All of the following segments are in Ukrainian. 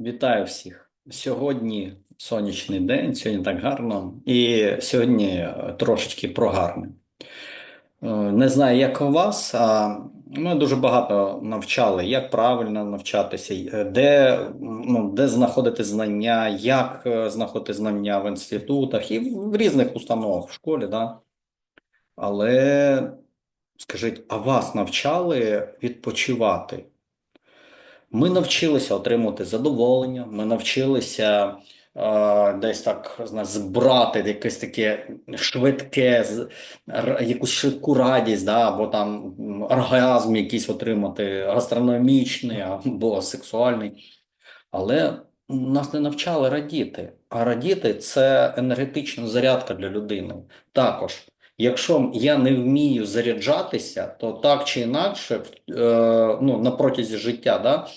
Вітаю всіх. Сьогодні сонячний день, сьогодні так гарно, і сьогодні е, трошечки про гарне. Е, Не знаю, як у вас, а ми дуже багато навчали, як правильно навчатися, е, де, ну, де знаходити знання, як знаходити знання в інститутах і в різних установах в школі, да? Але скажіть, а вас навчали відпочивати? Ми навчилися отримувати задоволення, ми навчилися е, десь так знаєш, збирати якесь таке швидке, якусь швидку радість, да, або там оргазм якийсь отримати, гастрономічний або сексуальний. Але нас не навчали радіти. А радіти це енергетична зарядка для людини. Також, якщо я не вмію заряджатися, то так чи інакше, е, ну, на протязі життя, да,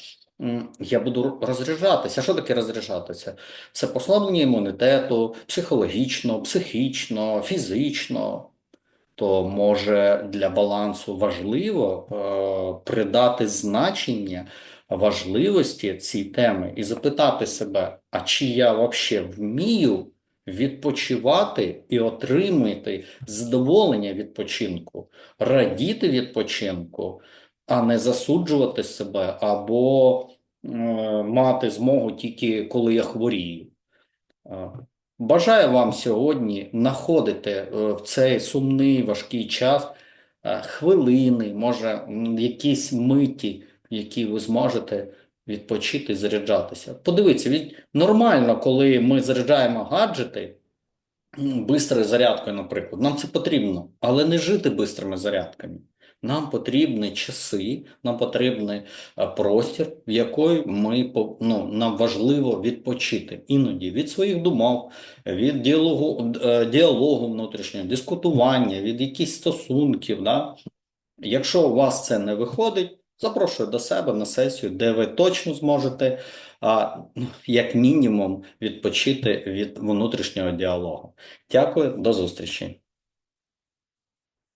я буду розряджатися. Що таке розряджатися? Це послаблення імунітету, психологічно, психічно, фізично. То може для балансу важливо е, придати значення важливості цій теми і запитати себе, а чи я взагалі вмію відпочивати і отримати задоволення відпочинку, радіти відпочинку, а не засуджувати себе або е, мати змогу тільки коли я хворію. Е, Бажаю вам сьогодні знаходити е, в цей сумний важкий час е, хвилини, може, якісь миті, які ви зможете відпочити заряджатися. Подивіться, від... нормально, коли ми заряджаємо гаджети, бистрою зарядкою, наприклад, нам це потрібно, але не жити бистрими зарядками. Нам потрібні часи, нам потрібний е, простір, в який ми ну, нам важливо відпочити іноді від своїх думок, від діалогу, е, діалогу внутрішнього, дискутування, від якихось стосунків. Да? Якщо у вас це не виходить, запрошую до себе на сесію, де ви точно зможете, а, ну, як мінімум, відпочити від внутрішнього діалогу. Дякую, до зустрічі.